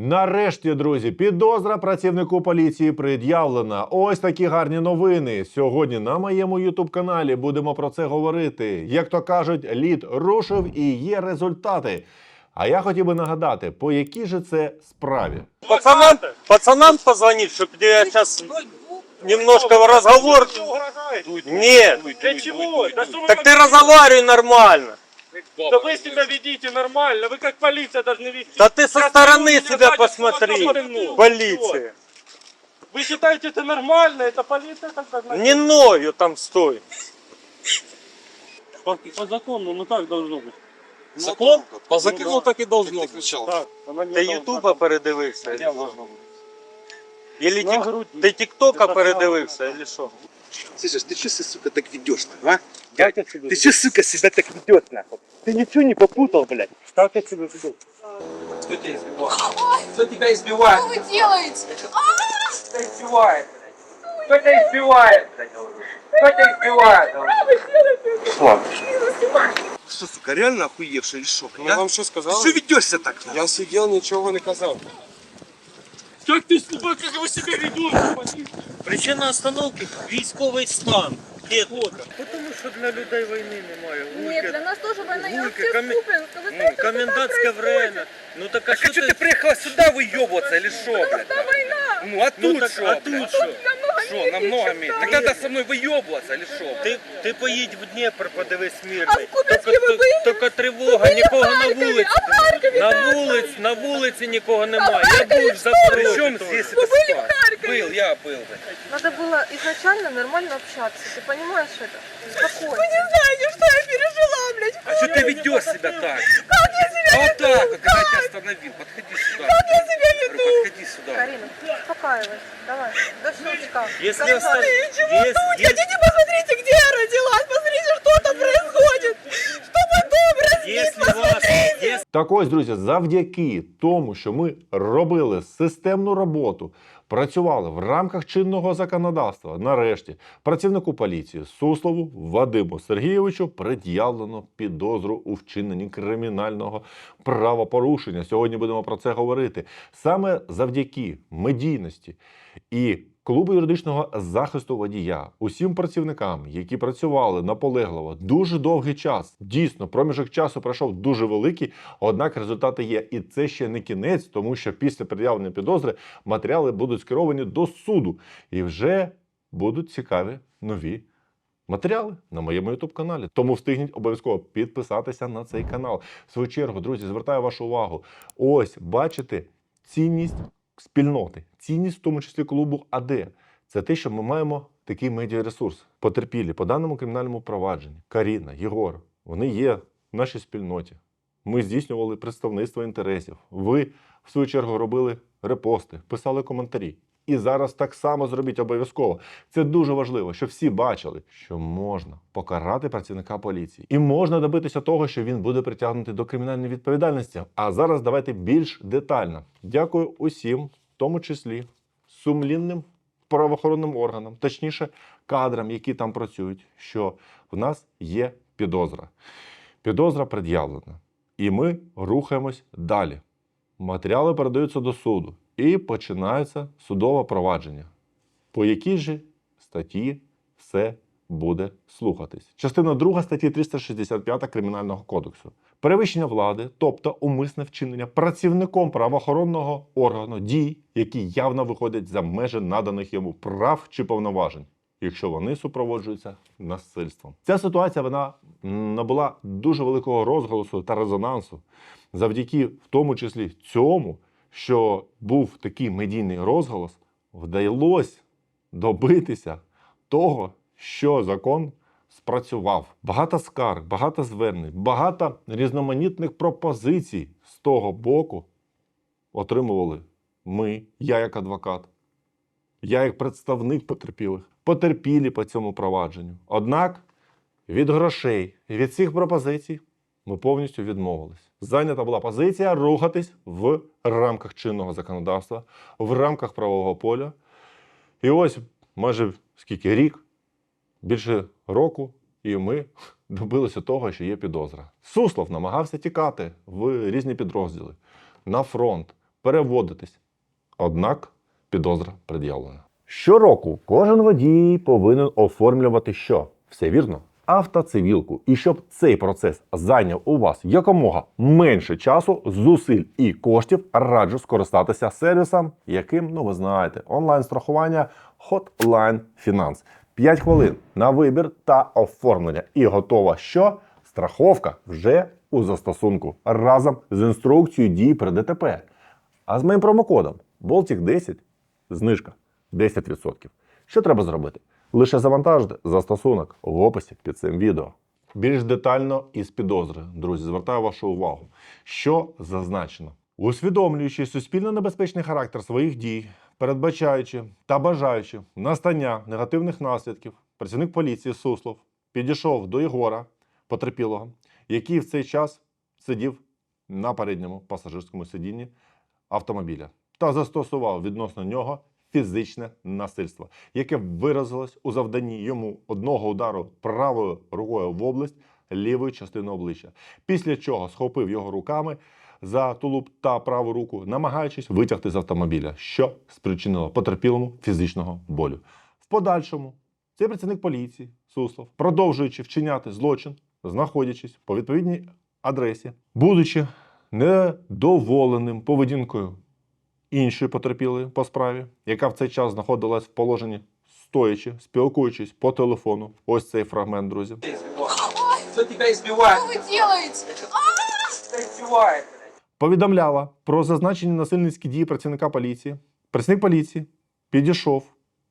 Нарешті, друзі, підозра працівнику поліції пред'явлена. Ось такі гарні новини. Сьогодні на моєму ютуб каналі будемо про це говорити. Як то кажуть, лід рушив і є результати. А я хотів би нагадати, по якій же це справі. Пацанам, пацанам позвонить, чтобы я сейчас немножко разговор... Нет. Для чего? Да что вы Так ты вообще- разговаривай нормально. Да вы себя ведите нормально, вы как полиция должны вести. Да ты со Я стороны стою, меня себя сзади посмотри. кто-то пырнул. Полиция. Вы считаете это нормально? Это полиция так должна Не ною там стой. По, по закону, ну так должно быть. Закон? По закону так и должно быть. кричал. Так, она не Ти должна. Ютуба передивився? Я должна быть. Или На тік... грудь. ти Тіктока Это передивився, или що? Слышишь, ты что, сука, так ведешь, а? Дайте себе. Ты что, сука, себя так ведешь, нахуй? Ты ничего не попутал, блядь? Как я себя веду? Кто тебя избивает? Кто тебя избивает? Что вы делаете? Кто тебя избивает, блядь? Кто тебя избивает, блядь? Кто тебя избивает? Что, сука, реально охуевший или что? Я вам що сказав? Ты что ведешься так? нахуй? Я сидів, нічого не казав. Как ты слепой, как вы себя ведете? Причина остановки військовий стан. Тому що для людей війни немає. Нет, для нас тоже война. Я Гулька, вообще комен- Купинска. Вы Ну, знаете, что комендантське там происходит? время. Ну так а А що что ти... ты приехала сюда выебываться или что, блядь? Там война. Ну а Ну тут так, что, а тут що? Намного Что, меньше, намного чем меньше? там. Так надо со мной выебываться или что? Ти, ти поїдь в Дніпр, подивись А мирний. в Куп'янську Тільки- ви були? Тільки тривога, були в нікого на Харкові? вулиці. А в Харкові, На да, вулиці, на вулиці нікого А немає. в Я Харкові був в що? Запорожжі. Причем теж. здесь Вы это были в спать? Харькове? Был, я был, блядь. Надо было изначально нормально общаться. Ты понимаешь это? Спокойно. Вы не знаете, что я пережила, блядь. А что ты ведешь себя так? Как я себя А вот веду? так вот, когда я тебя остановил, подходи сюда. Как я себя Говорю, веду? подходи сюда. Карина, успокаивайся. Давай. До щелчка. Якщо Как оста- надо. Чего Есть- тут? есть- Хотите посмотрите, где я родилась? Так ось, друзі, завдяки тому, що ми робили системну роботу, працювали в рамках чинного законодавства. Нарешті працівнику поліції Суслову Вадиму Сергійовичу пред'явлено підозру у вчиненні кримінального правопорушення. Сьогодні будемо про це говорити. Саме завдяки медійності і клубу юридичного захисту водія, усім працівникам, які працювали наполегливо дуже довгий час. Дійсно, проміжок часу пройшов дуже великий, однак результати є. І це ще не кінець, тому що після пред'явлення підозри матеріали будуть скеровані до суду і вже будуть цікаві нові. Матеріали на моєму youtube каналі. Тому встигніть обов'язково підписатися на цей канал. В свою чергу, друзі, звертаю вашу увагу. Ось бачите цінність спільноти, цінність в тому числі клубу АД. Це те, що ми маємо такий медіаресурс. Потерпілі по даному кримінальному провадженні. Каріна, Єгор, вони є в нашій спільноті. Ми здійснювали представництво інтересів. Ви, в свою чергу, робили репости, писали коментарі. І зараз так само зробіть обов'язково. Це дуже важливо, щоб всі бачили, що можна покарати працівника поліції, і можна добитися того, що він буде притягнутий до кримінальної відповідальності. А зараз давайте більш детально. Дякую усім, в тому числі сумлінним правоохоронним органам, точніше, кадрам, які там працюють, що в нас є підозра. Підозра пред'явлена. І ми рухаємось далі. Матеріали передаються до суду і починається судове провадження. По якій же статті все буде слухатись? Частина 2 статті 365 Кримінального кодексу. Перевищення влади, тобто умисне вчинення працівником правоохоронного органу дій, які явно виходять за межі наданих йому прав чи повноважень. Якщо вони супроводжуються насильством, ця ситуація вона набула дуже великого розголосу та резонансу завдяки в тому числі цьому, що був такий медійний розголос, вдалося добитися того, що закон спрацював. Багато скарг, багато звернень, багато різноманітних пропозицій з того боку отримували ми, я як адвокат, я як представник потерпілих, потерпілі по цьому провадженню. Однак від грошей від цих пропозицій ми повністю відмовились. Зайнята була позиція рухатись в рамках чинного законодавства, в рамках правового поля. І ось майже скільки рік, більше року, і ми добилися того, що є підозра. Суслов намагався тікати в різні підрозділи на фронт. переводитись. Однак підозра пред'явлена. Щороку кожен водій повинен оформлювати що? Все вірно? Автоцивілку. І щоб цей процес зайняв у вас якомога менше часу, зусиль і коштів, раджу скористатися сервісом, яким, ну ви знаєте, онлайн-страхування Hotline Finance. 5 хвилин на вибір та оформлення. І готова що? Страховка вже у застосунку разом з інструкцією дій при ДТП. А з моїм промокодом Baltic 10 знижка 10%. Що треба зробити? Лише завантажити застосунок в описі під цим відео. Більш детально із підозри, друзі, звертаю вашу увагу, що зазначено. Усвідомлюючи суспільно небезпечний характер своїх дій, передбачаючи та бажаючи настання негативних наслідків, працівник поліції Суслов підійшов до Єгора, потерпілого, який в цей час сидів на передньому пасажирському сидінні автомобіля та застосував відносно нього фізичне насильство, яке виразилось у завданні йому одного удару правою рукою в область лівої частини обличчя, після чого схопив його руками за тулуб та праву руку, намагаючись витягти з автомобіля, що спричинило потерпілому фізичного болю. В подальшому цей працівник поліції Суслов, продовжуючи вчиняти злочин, знаходячись по відповідній адресі, будучи недоволеним поведінкою іншої потерпілої по справі, яка в цей час знаходилась в положенні стоячи, спілкуючись по телефону. Ось цей фрагмент, друзі. Тебя избивает, блядь? повідомляла про зазначені насильницькі дії працівника поліції. Працівник поліції підійшов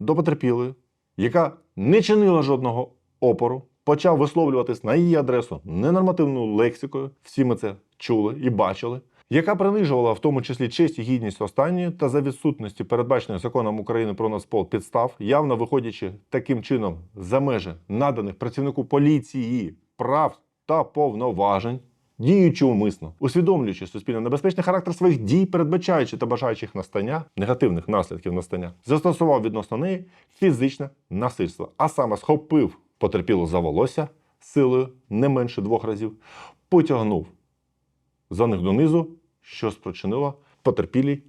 до потерпілої, яка не чинила жодного опору, почав висловлюватись на її адресу ненормативною лексикою. Всі ми це чули і бачили. Яка принижувала в тому числі честь і гідність останньої та за відсутності передбачених законом України про Нацпол підстав, явно виходячи таким чином за межі наданих працівнику поліції прав та повноважень, діючи умисно, усвідомлюючи суспільно небезпечний характер своїх дій, передбачаючи та бажаючи їх настання, негативних наслідків настання, застосував відносно неї фізичне насильство, а саме схопив потерпілу за волосся силою не менше двох разів, потягнув за них донизу, що спричинило потерпілій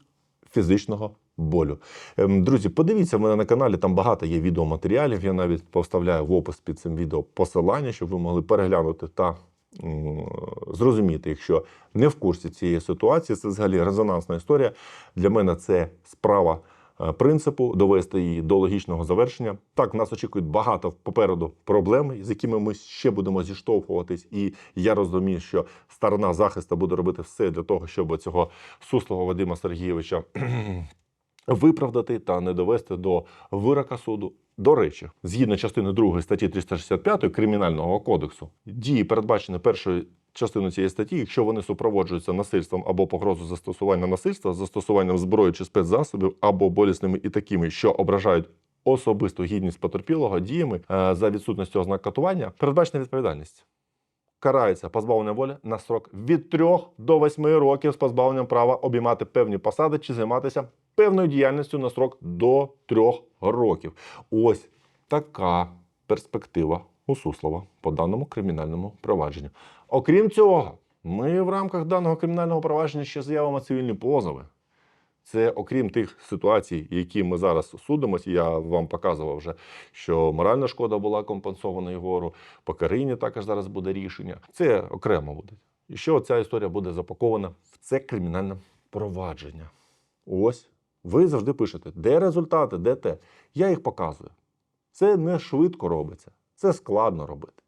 фізичного болю. Ем, Друзі, подивіться мене на каналі, там багато є відеоматеріалів. Я навіть поставляю в опис під цим відео посилання, щоб ви могли переглянути та зрозуміти, якщо не в курсі цієї ситуації, це взагалі резонансна історія. Для мене це справа принципу довести її до логічного завершення. Так, нас очікують багато попереду проблем, з якими ми ще будемо зіштовхуватись. І я розумію, що сторона захисту буде робити все для того, щоб цього суслого Вадима Сергійовича виправдати та не довести до вирока суду. До речі, згідно частини 2 статті 365 Кримінального кодексу, дії, передбачені першою частиною цієї статті, якщо вони супроводжуються насильством або погрозою застосування насильства, застосуванням зброї чи спецзасобів, або болісними і такими, що ображають особисту гідність потерпілого діями е, за відсутністю ознак катування, передбачена відповідальність. Карається позбавлення волі на срок від 3 до 8 років з позбавленням права обіймати певні посади чи займатися певною діяльністю на срок до 3 років. Ось така перспектива у Суслова по даному кримінальному провадженню. Окрім цього, ми в рамках даного кримінального провадження ще заявимо цивільні позови. Це окрім тих ситуацій, які ми зараз судимося, я вам показував вже, що моральна шкода була компенсована Єгору, по Карині також зараз буде рішення. Це окремо буде. І що ця історія буде запакована в це кримінальне провадження. Ось ви завжди пишете, де результати, де те. Я їх показую. Це не швидко робиться, це складно робити.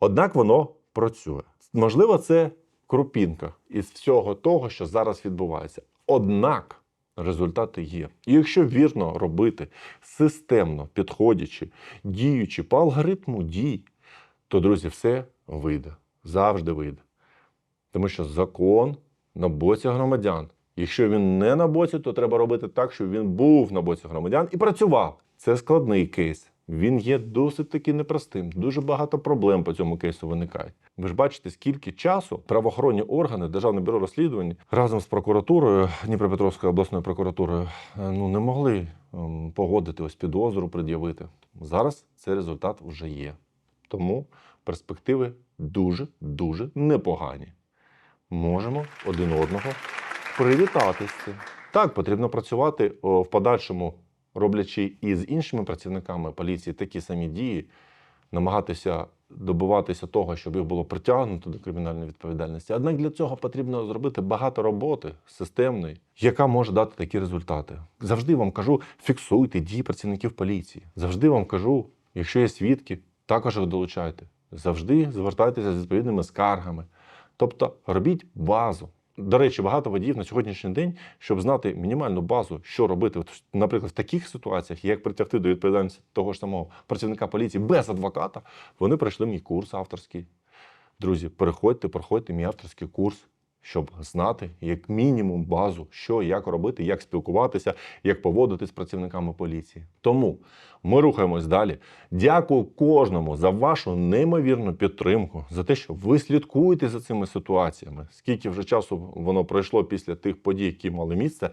Однак воно працює. Можливо, це крупінка із всього того, що зараз відбувається. Однак результати є. І якщо вірно робити, системно підходячи, діючи по алгоритму дій, то, друзі, все вийде. Завжди вийде. Тому що закон на боці громадян. Якщо він не на боці, то треба робити так, щоб він був на боці громадян і працював. Це складний кейс. Він є досить таки непростим. Дуже багато проблем по цьому кейсу виникають. Ви ж бачите, скільки часу правоохоронні органи, Державне бюро розслідувань разом з прокуратурою Дніпропетровською обласною прокуратурою е, ну не могли ем, погодити ось підозру, пред'явити. Зараз цей результат вже є. Тому перспективи дуже дуже непогані. Можемо один одного привітати з цим. Так, потрібно працювати в подальшому, роблячи і з іншими працівниками поліції такі самі дії, намагатися добиватися того, щоб їх було притягнуто до кримінальної відповідальності. Однак для цього потрібно зробити багато роботи системної, яка може дати такі результати. Завжди вам кажу, фіксуйте дії працівників поліції. Завжди вам кажу, якщо є свідки, також їх долучайте. Завжди звертайтеся з відповідними скаргами. Тобто робіть базу. До речі, багато водіїв на сьогоднішній день, щоб знати мінімальну базу, що робити, наприклад, в таких ситуаціях, як притягти до відповідальності того ж самого працівника поліції без адвоката, вони пройшли мій курс авторський. Друзі, переходьте, проходьте мій авторський курс, щоб знати як мінімум базу, що як робити, як спілкуватися, як поводитись з працівниками поліції. Тому ми рухаємось далі. Дякую кожному за вашу неймовірну підтримку, за те, що ви слідкуєте за цими ситуаціями. Скільки вже часу воно пройшло після тих подій, які мали місце.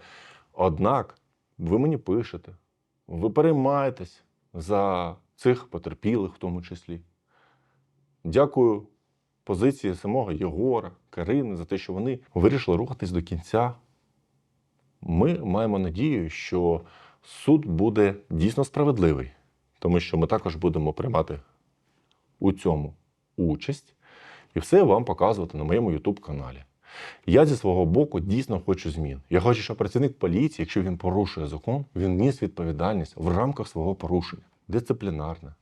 Однак ви мені пишете, ви переймаєтесь за цих потерпілих, в тому числі. Дякую позиції самого Єгора, Карини за те, що вони вирішили рухатись до кінця. Ми маємо надію, що суд буде дійсно справедливий, тому що ми також будемо приймати у цьому участь і все вам показувати на моєму YouTube каналі. Я зі свого боку дійсно хочу змін. Я хочу, щоб працівник поліції, якщо він порушує закон, він ніс відповідальність в рамках свого порушення. Дисциплінарна,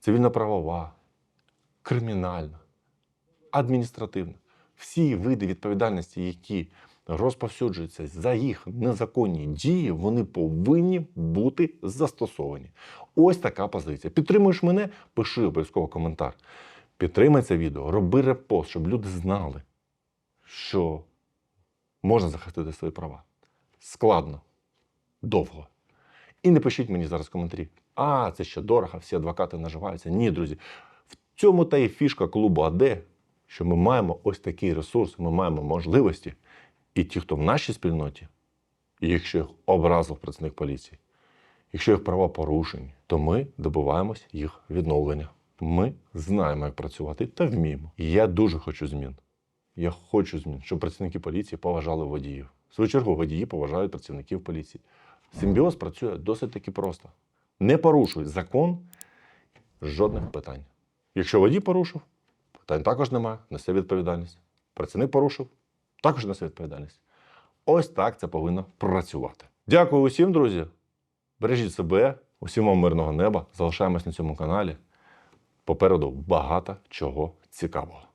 цивільно-правова, кримінальна, адміністративна. Всі види відповідальності, які розповсюджуються за їх незаконні дії, вони повинні бути застосовані. Ось така позиція. Підтримуєш мене? Пиши обов'язково коментар. Підтримай це відео, роби репост, щоб люди знали, що можна захистити свої права. Складно, довго. І не пишіть мені зараз коментарі. А, це ще дорого, всі адвокати наживаються. Ні, друзі. В цьому та і фішка клубу АД, що ми маємо ось такий ресурс, ми маємо можливості. І ті, хто в нашій спільноті, і якщо їх образив працівник поліції, якщо їх права порушені, то ми добиваємось їх відновлення. Ми знаємо, як працювати та вміємо. І я дуже хочу змін. Я хочу змін, щоб працівники поліції поважали водіїв. В свою чергу водії поважають працівників поліції. Симбіоз працює досить таки просто. Не порушуй закон, жодних питань. Якщо водій порушив, питань також немає, несе відповідальність. Працівник порушив, також несе відповідальність. Ось так це повинно працювати. Дякую усім, друзі. Бережіть себе, усім вам мирного неба. Залишаємось на цьому каналі. Попереду багато чого цікавого.